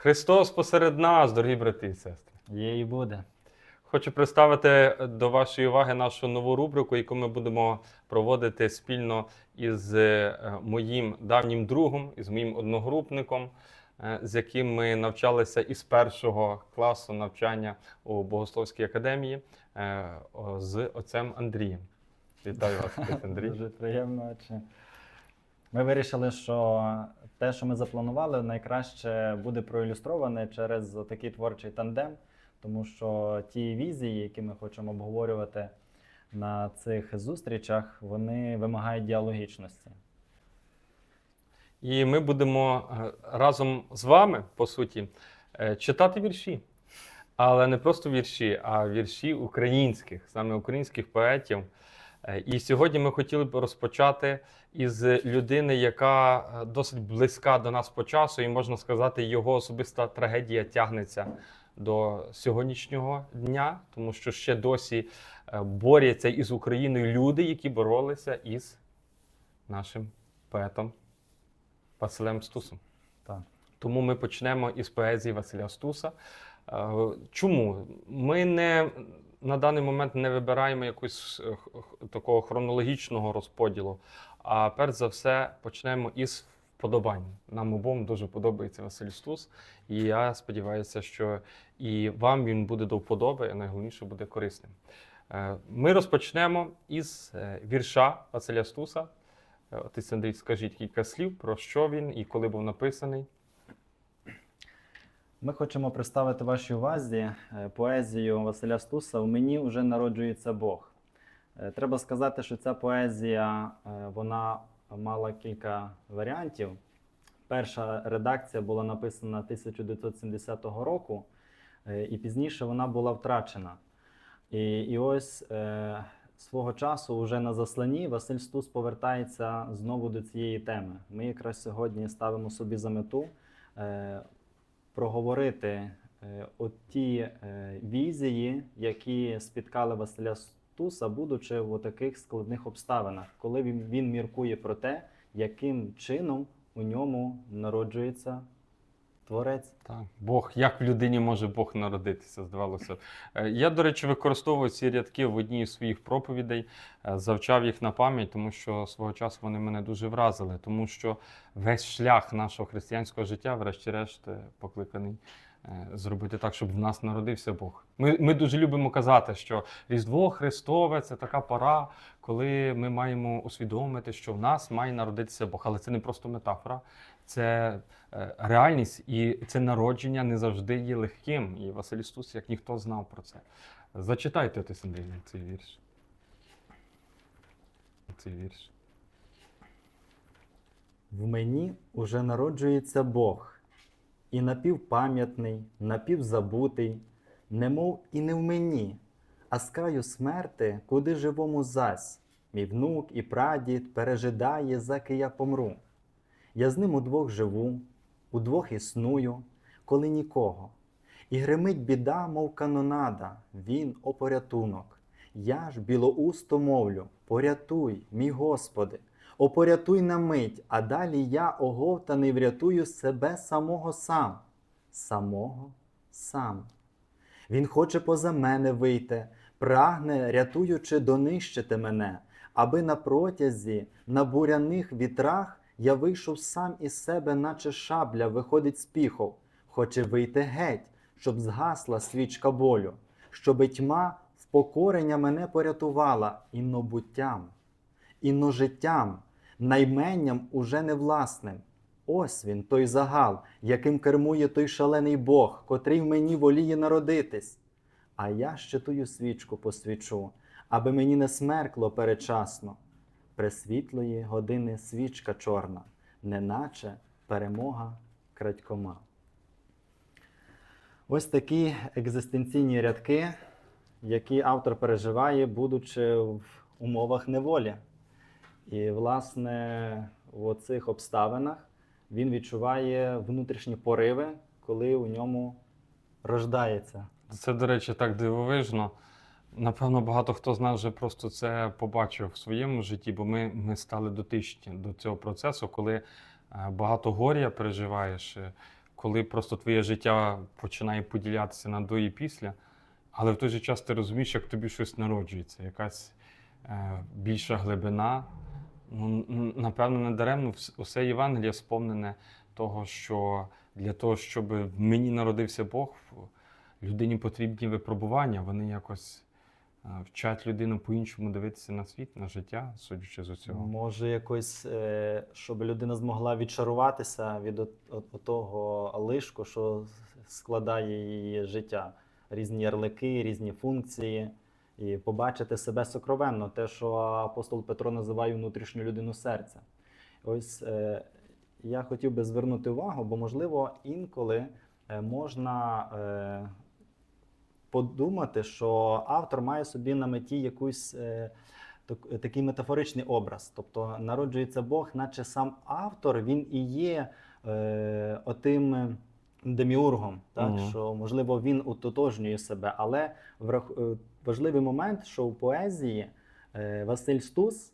Христос посеред нас, дорогі брати і сестри. Є і буде. Хочу представити до вашої уваги нашу нову рубрику, яку ми будемо проводити спільно із е, моїм давнім другом, із моїм одногрупником, е, з яким ми навчалися із першого класу навчання у Богословській академії е, з отцем Андрієм. Вітаю вас, Андрій. Дуже приємно. Ми вирішили, що те, що ми запланували, найкраще буде проілюстроване через такий творчий тандем, тому що ті візії, які ми хочемо обговорювати на цих зустрічах, вони вимагають діалогічності. І ми будемо е, разом з вами, по суті, е, читати вірші. Але не просто вірші, а вірші українських, саме українських поетів. Е, І сьогодні ми хотіли б розпочати із людини, яка е, досить близька до нас по часу, і можна сказати, його особиста трагедія тягнеться до сьогоднішнього дня, тому що ще досі е, борються із Україною люди, які боролися із нашим поетом Василем Стусом. Так. Тому ми почнемо із поезії Василя Стуса. Чому? Ми не на даний момент не вибираємо якогось е, такого хронологічного розподілу. А перш за все почнемо із вподобань. Нам обом дуже подобається Василь Стус. І я сподіваюся, що і вам він буде до вподоби, а найголовніше буде корисним. Е, Ми розпочнемо із е, вірша Василя Стуса. Отець Андрій, скажіть кілька слів про що він і коли був написаний. Ми хочемо представити вашій увазі е, поезію Василя Стуса «У мені вже народжується Бог. Е, Треба сказати, що ця поезія е, вона мала кілька варіантів. Перша редакція була написана 1970 року, і пізніше вона була втрачена. І, і ось е, свого часу, вже на засланні, Василь Стус повертається знову до цієї теми. Ми якраз сьогодні ставимо собі за мету е, проговорити е, от ті е, візії, які спіткали Василя Стуса, будучи в таких складних обставинах, коли він, він міркує про те, яким чином у ньому народжується творець. Так, Бог, як в людині може Бог народитися, здавалося. Е, Я, до речі, використовую ці рядки в одній із своїх проповідей, е, завчав їх на пам'ять, тому що свого часу вони мене дуже вразили, тому що весь шлях нашого християнського життя, врешті-решт, е, покликаний зробити так, щоб в нас народився Бог. Ми, ми дуже любимо казати, що Різдво Христове це така пора, коли ми маємо усвідомити, що в нас має народитися Бог. Але це не просто метафора, це е, реальність, і це народження не завжди є легким. І Василь Стус, як ніхто знав про це. Зачитайте отець Андрій, цей вірш. Цей вірш. В мені уже народжується Бог, і напівпам'ятний, напівзабутий, немов і не в мені, а з краю смерти, куди живому зась, мій внук і прадід пережидає, заки я помру. Я з ним удвох живу, удвох існую, коли нікого. І гримить біда, мов канонада, він о порятунок. Я ж білоусто мовлю, порятуй, мій Господи, о порятуй на мить, а далі я оговтаний врятую себе самого сам, самого сам. Він хоче поза мене вийти, прагне, рятуючи, донищити мене, аби на протязі, на буряних вітрах я вийшов сам із себе, наче шабля виходить з піхов, хоче вийти геть, щоб згасла свічка болю, щоби тьма впокорення мене порятувала інно буттям, інно життям, найменням уже не власним. Ось він, той загал, яким кермує той шалений Бог, котрий в мені воліє народитись. А я ще тую свічку посвічу, аби мені не смеркло перечасно. Пресвітлої години свічка чорна, неначе перемога крадькома. Ось такі екзистенційні рядки, які автор переживає, будучи в умовах неволі. І, власне, в цих обставинах він відчуває внутрішні пориви, коли у ньому рождається. Це, до речі, так дивовижно. Напевно, багато хто з нас вже просто це побачив в своєму житті, бо ми, ми стали дотичні до цього процесу, коли е, багато горя переживаєш, е, коли просто твоє життя починає поділятися на до і після, але в той же час ти розумієш, як тобі щось народжується, якась е, більша глибина. Ну, напевно, не даремно усе Євангеліє сповнене того, що для того, щоб в мені народився Бог, людині потрібні випробування. Вони якось вчать людину по-іншому дивитися на світ, на життя, судячи з усього. Може, якось, е, щоб людина змогла відчаруватися від того лишку, що складає її життя. Різні ярлики, різні функції, і побачити себе сокровенно, те, що апостол Петро називає внутрішню людину серця. Ось е, я хотів би звернути увагу, бо, можливо, інколи е, можна е, подумати, що автор має собі на меті якусь. Е, так- такий метафоричний образ. Тобто народжується Бог, наче сам автор, він і є е, отим деміургом, так? Мгм. що можливо він утотожнює себе. Але врах- е, важливий момент, що в поезії е, Василь Стус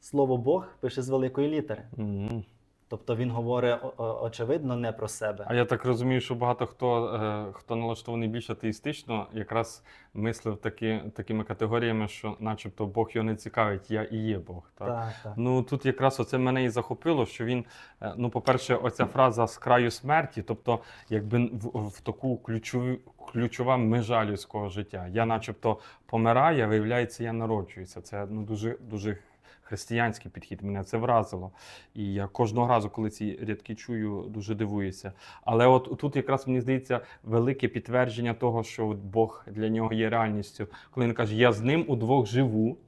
слово Бог пише з великої літери. Мгм. Тобто він говорить очевидно не про себе. А я так розумію, що багато хто, е, хто налаштований більш атеїстично, якраз мислив такі, такими категоріями, що начебто Бог його не цікавить, я і є Бог. Так? Так, так. Ну тут якраз оце мене і захопило, що він, е, ну, по-перше, оця фраза з краю смерті, тобто, якби в, в таку ключову, ключова межа людського життя. Я начебто помираю, а виявляється, я народжуюся. Це ну, дуже, дуже християнський підхід. Мене це вразило. І я кожного разу, коли ці рядки чую, дуже дивуюся. Але от тут якраз мені здається велике підтвердження того, що Бог для нього є реальністю. Коли він каже, я з ним удвох живу,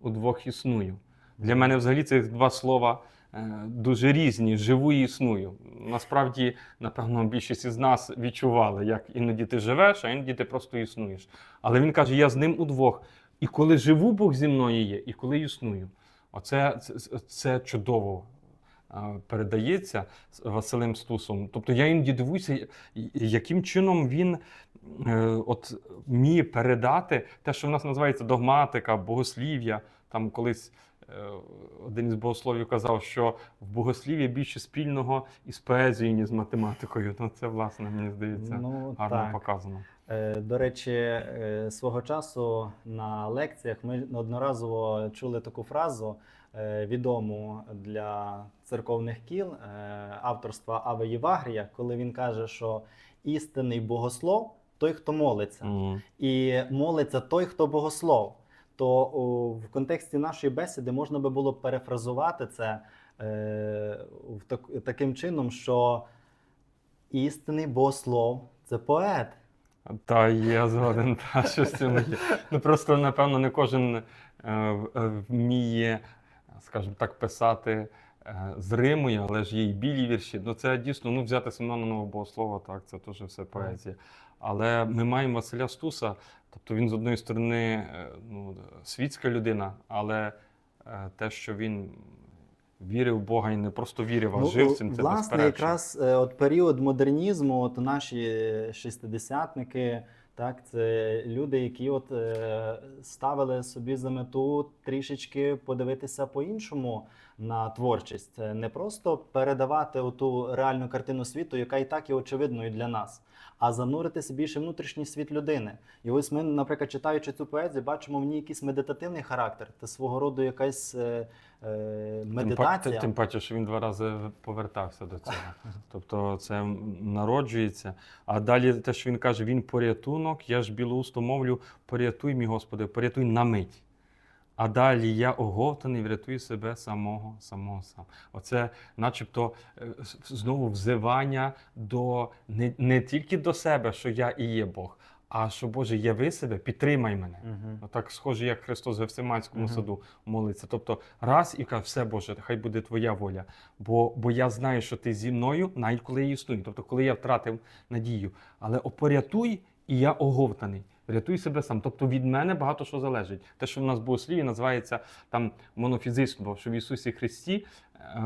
удвох існую. Для мене взагалі це два слова е, дуже різні: живу і існую. Насправді, напевно, більшість із нас відчували, як іноді ти живеш, а іноді ти просто існуєш. Але він каже: я з ним удвох. І коли живу, Бог зі мною є, і коли існую. Оце це, це- чудово е, передається Василем Стусом. Тобто я іноді дивуюся, яким чином він е, от, вміє передати те, що в нас називається догматика, богослів'я. Там колись е, один із богословів казав, що в богослів'ї більше спільного із поезією, ніж з математикою. Ну, це, власне, мені здається, Ну, гарно так. показано. Е, До речі, е, свого часу на лекціях ми неодноразово чули таку фразу е, відому для церковних кіл авторства Аве Євагрія, коли він каже, що істинний богослов той, хто молиться, Мгм. і молиться той, хто богослов. То в контексті нашої бесіди можна би було перефразувати це в таким чином, що істинний богослов це поет. Та я згоден, та що з цим є. Ну просто напевно не кожен е, е, вміє, скажімо так, писати е, з римою, але ж є і білі вірші. Ну це дійсно ну, взяти Семенового богослова, так, це теж все поезія. Але ми маємо Василя Стуса, тобто він з одної сторони ну, світська людина, але те, що він вірив в Бога і не просто вірив, а жив цим, це власне, безперечно. якраз е, от період модернізму, от наші шістидесятники, так, це люди, які от е, ставили собі за мету трішечки подивитися по-іншому на творчість. Не просто передавати оту реальну картину світу, яка і так є очевидною для нас, а зануритися більше в внутрішній світ людини. І ось ми, наприклад, читаючи цю поезію, бачимо в ній якийсь медитативний характер, це свого роду якась е, е, медитація. тим паче, що він два рази повертався до цього. Тобто це народжується. А далі те, що він каже, він порятунок, я ж білоусто мовлю, порятуй мій Господи, порятуй на мить. А далі я оговтаний, врятую себе самого, самого сам. Оце, начебто, е, знову взивання до не, не тільки до себе, що я і є Бог, а що Боже, яви себе, підтримай мене. Мгм. Отак схоже, як Христос в Гефсиманському Мгм. саду молиться. Тобто, раз і каже, все Боже, хай буде твоя воля. Бо, бо я знаю, що ти зі мною, навіть коли я існую. Тобто, коли я втратив надію. Але опорятуй, і я оговтаний. Рятуй себе сам. Тобто від мене багато що залежить. Те, що в нас в богослів'ї називається там монофізично, що в Ісусі Христі е,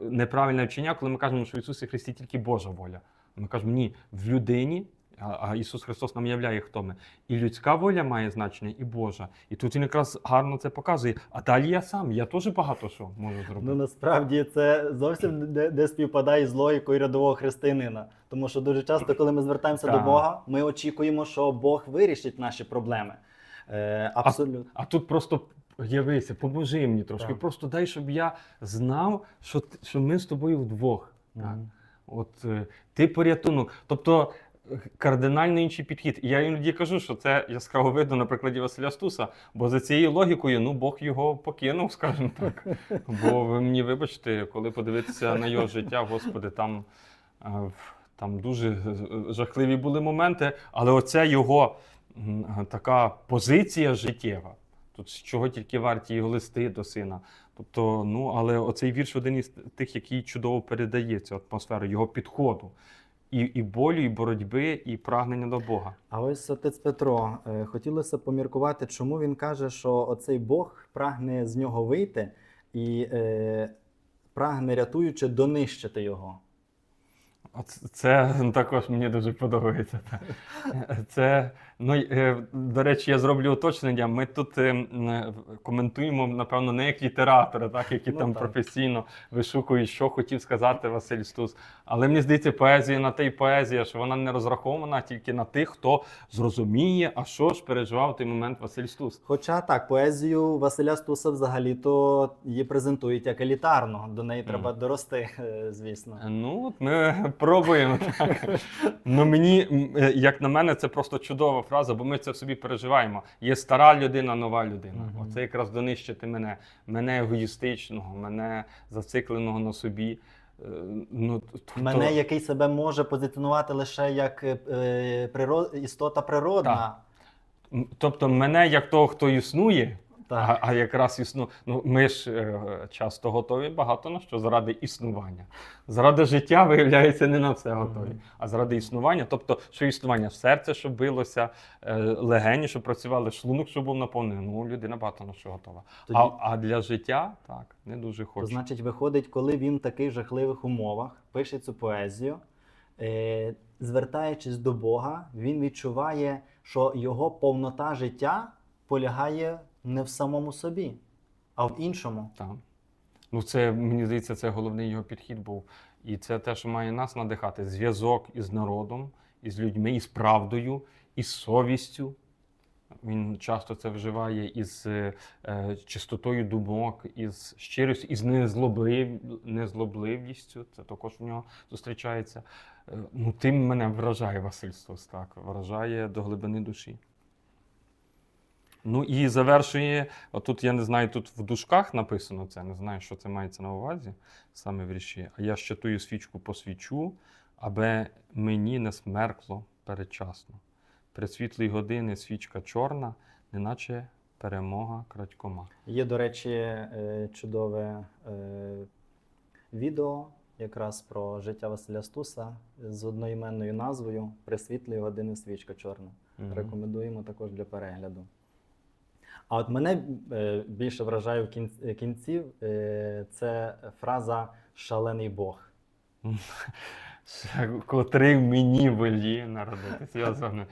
неправильне вчення, коли ми кажемо, що в Ісусі Христі тільки Божа воля. Ми кажемо, ні, в людині А, а Ісус Христос нам являє, хто ми. І людська воля має значення, і Божа. І тут він якраз гарно це показує. А далі я сам, я теж багато що можу зробити. Ну насправді це зовсім не, не співпадає з логікою рядового християнина. Тому що дуже часто, коли ми звертаємося до Бога, ми очікуємо, що Бог вирішить наші проблеми. Е, абсолютно. А тут просто явися, поможи мені трошки. Так. Просто дай, щоб я знав, що, що ми з тобою вдвох. Так. Мгм. От е, ти порятунок. Тобто кардинально інший підхід. І я іноді кажу, що це яскраво видно на прикладі Василя Стуса, бо за цією логікою, ну Бог його покинув, скажімо так. Бо ви мені вибачте, коли подивитися на його життя, господи, там, е, там дуже жахливі були моменти, але оця його така позиція життєва. Тут чого тільки варті його листи до сина. Тобто, ну, але оцей вірш один із тих, який чудово передає цю атмосферу, його підходу. І, і болю, і боротьби, і прагнення до Бога. А ось отець Петро, е, хотілося поміркувати, чому він каже, що оцей Бог прагне з нього вийти і е, прагне, рятуючи, донищити його. Це також мені дуже подобається. Це, ну, е, до речі, я зроблю уточнення. Ми тут е, е, коментуємо, напевно, не як літератори, так, які Ну, там так. професійно вишукують, що хотів сказати Василь Стус. Але мені здається, поезія на те й поезія, що вона не розрахована тільки на тих, хто зрозуміє, а що ж переживав в той момент Василь Стус. Хоча так, поезію Василя Стуса взагалі-то її презентують як елітарну, до неї треба дорости, е, звісно. Ну, от ми пробуємо так. Ну мені, як на мене, це просто чудова фраза, бо ми це в собі переживаємо. Є стара людина, нова людина. Мгм. Оце якраз донищити мене, мене егоїстичного, мене зацикленого на собі. Е, Ну, тобто- Мене, який себе може позиціонувати лише як е, е, приро- істота природна. Так. Тобто мене як того, хто існує. А, а якраз існу... ну, ми ж е, часто готові багато на що заради існування. Заради життя, виявляється, не на все готові, Мгм. а заради існування. Тобто, що існування серце, щоб билося, е, легені, щоб працювали, шлунок, щоб був наповнений. Ну, людина багато на що готова. Тоді- А, а для життя так, не дуже То хоче. значить, виходить, коли він в таких жахливих умовах пише цю поезію, е, звертаючись до Бога, він відчуває, що його повнота життя полягає не в самому собі, а в іншому. Так. Ну, це мені здається, це головний його підхід був. І це те, що має нас надихати: зв'язок із народом, із людьми, із правдою, із совістю. Він часто це вживає із е, е, чистотою думок, із щирістю, із незлоблив, незлобливістю. Це також в нього зустрічається. Е, ну, тим мене вражає Василь Стус, так, вражає до глибини душі. Ну і завершує, отут я не знаю, тут в дужках написано це, не знаю, що це мається на увазі саме в ріші. А я щитую свічку по свічу, аби мені не смеркло передчасно. При світлій години свічка чорна, неначе перемога крадькома. Є, до речі, е, чудове е, відео якраз про життя Василя Стуса з одноіменною назвою Присвітлої години свічка чорна. Рекомендуємо також для перегляду. А от мене е, більше вражає в кін- кінці е, це фраза шалений Бог. Котрий мені волі народитися. Я згоден.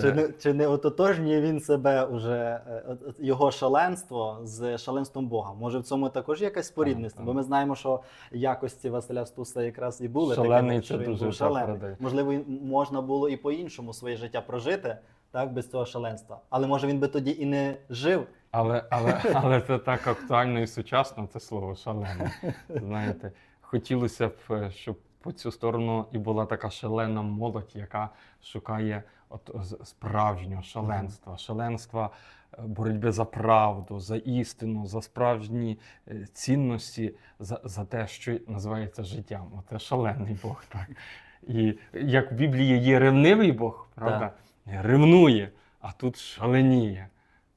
Чи е, не, чи не ототожнює він себе уже е, його шаленство з шаленством Бога? Може, в цьому також є якась спорідність? Бо ми знаємо, що якості Василя Стуса якраз і були Шалений такими, це що він був шалений. Можливо, можна було і по-іншому своє життя прожити, так, без цього шаленства. Але може він би тоді і не жив. Але, але, але це так актуально і сучасно, це слово шалене. Знаєте, хотілося б, е, щоб по цю сторону і була така шалена молодь, яка шукає от справжнього шаленства, шаленства е, боротьби за правду, за істину, за справжні е, цінності, за, за те, що називається життям. Оце шалений Бог. Так. І як в Біблії є ревнивий Бог, правда? Ревнує, а тут шаленіє.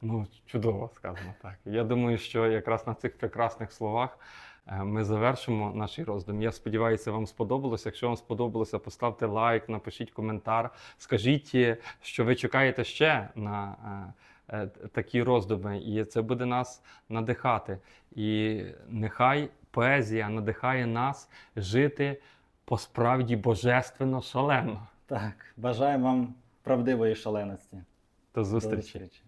Ну, чудово сказано так. Я думаю, що якраз на цих прекрасних словах е, ми завершимо наш роздум. Я сподіваюся, вам сподобалося. Якщо вам сподобалося, поставте лайк, напишіть коментар, скажіть, е, що ви чекаєте ще на е, такі роздуми, і це буде нас надихати. І нехай поезія надихає нас жити по справді божественно шалено. Так, бажаю вам правдивої шаленості. До До зустрічі. зустрічі.